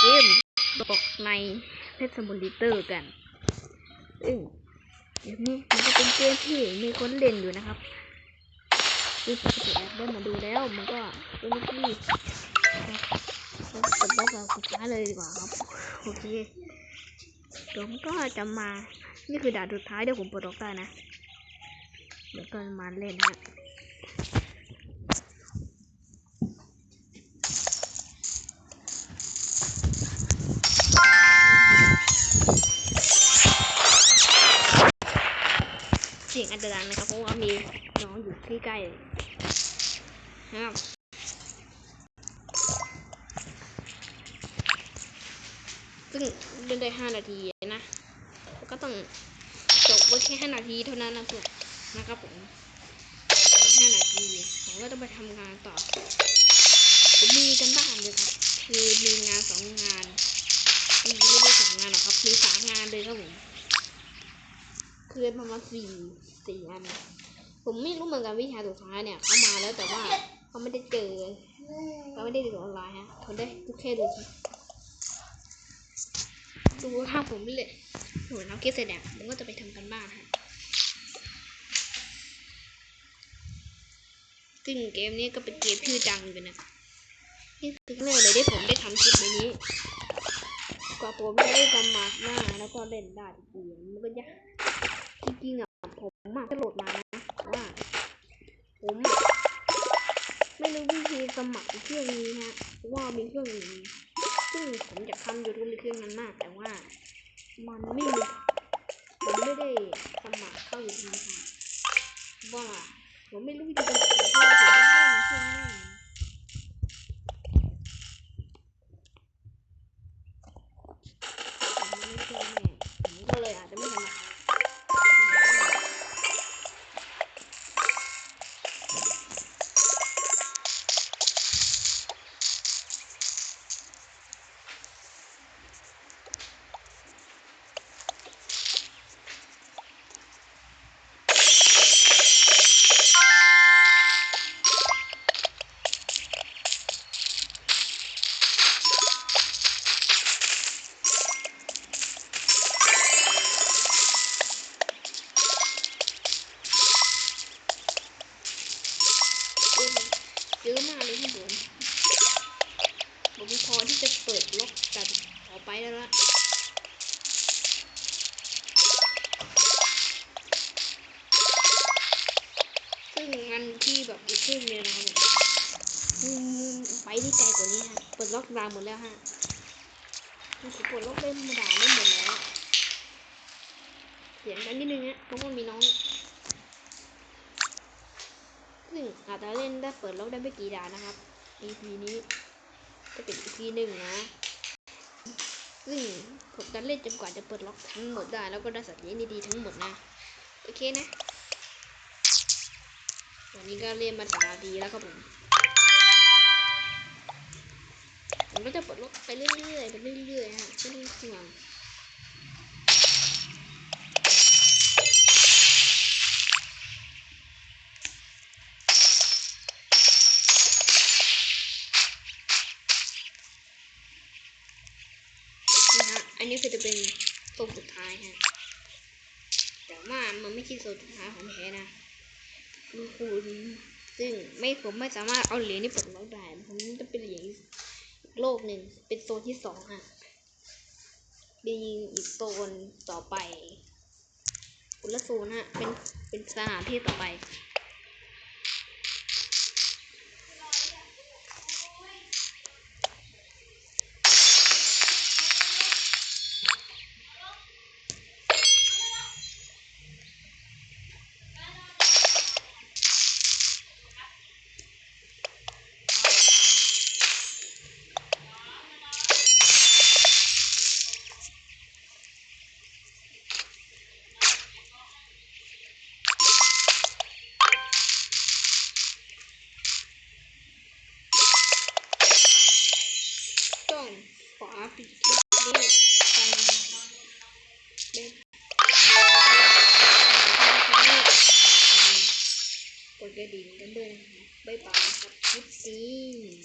เกมบอกในเพชรสมุนิเตอร์กันซึ่งเดี๋ยวนี้มันก็เป็นเกมที่มีคนเล่นอยู่นะครับซึ่งปกติแอปได้มาดูแล้วมันก็เป็นที่เรากดบล็อกกับสุดท้ายเลยดีกว่าครับโอเคผมก็จะมา นี่คือด่านสุดท้ายเดี๋ยวผมปลดล็อกได้นะเดี๋ยวก็มาเล่นนะ งอาจจะดังนะครับเพราะว่ามีน้องอยู่ที่ใกล้นะครับซึ่งเล่นได้ห้านาทีนะ ก็ต้องจบไว้แค่ห้านาทีเท่านั้นนะเพื่อนนะครับผมห้านาทีผมก็ต้องไปทำงานต่อผมมีกันบ้านเลยครับคือมีงานสองงานไม่ได้สองงานหรอกครับมีสามงานเลยครับผม คือประมาณสี่สี่อัน ผมไม่รู้เหมือนกันวิชาสุดท้ายเนี่ยเขามาแล้วแต่ว่าเขาไม่ได้เจอเขาไม่ได้ดูออนไลน์ฮะเขาได้แค่ดูดูภาพผมไม่เลยหนูทำคลิปเสร็จเนี่ยผมก็จะไปทำกันบ้านฮะซึ่งเกมนี้ก็เป็นเกมชื่อดังอยู่นะนี่คือครั้งเลยที่ผมได้ทำคลิปใบนี้กว่าผมจะได้สมัครหน้าแล้วก็เล่นได้จริงมันก็ยาก จริงๆอะผมอะจะโหลดมานะว่า ผมไม่รู้วิธีสมัครเครื่องนี้ฮะเพราะว่ามีเครื่องนี้ซึ่งผมอยากทำยูทูบในเครื่องนั้นมาก แต่ว่ามันไม่มีผมไม่ได้สมัครเข้าอยู่ทีค่ว่าผมไม่รู้วิธีสมัครเพราะผมไม่ได้ในเครื่องนะผมไม่ได้เครื่องแม่ผมก็เลยอาจจะไม่สมัค ที่แบบอีกครึ่งเลยนะครับผมไปที่ไกลกว่านี้ฮะเปิดล็อกดาวหมดแล้วฮะมันเปิดล็อกได้ธรรมดาได้หมดแล้วเสียงกันนิดนึงฮะเพราะว่ามีน้องซึ่งอาจจะเล่นได้เปิดโลกได้ไม่กี่ด่านนะครับ EP นี้จะเป็น EP หนึ่งนะซึ่งผมจะเล่นจนกว่าจะเปิดล็อกทั้งหมดได้ แล้วก็ได้สัตว์เลี้ยงดีๆทั้งหมดนะ โอเคนะ วันนี้ก็เล่นมาสามนาทีแล้วครับผมผมก็จะปลดล็อกไปเรื่อยๆไปเรื่อยๆฮะไม่ต้องห่วงอันนี้คือจะเป็นโซนสุดท้ายฮะแต่ว่ามันไม่ใช่โซนสุดท้ายของแท้นะ คือคุณซึ่งไม่ผมไม่สามารถเอาเหรียญนี่ปลดล็อกได้ผมจะเป็นเหรียญอีกโลกหนึ่งเป็นโซนที่สองอะมีอีกโซนต่อไปคนละโซนฮะเป็นเป็นสถานที่ต่อไป ปิดคลิปด้ไปเป็นกดกระดิ่งกันด้วยนะครับบ๊ายบายครับคลิปนี้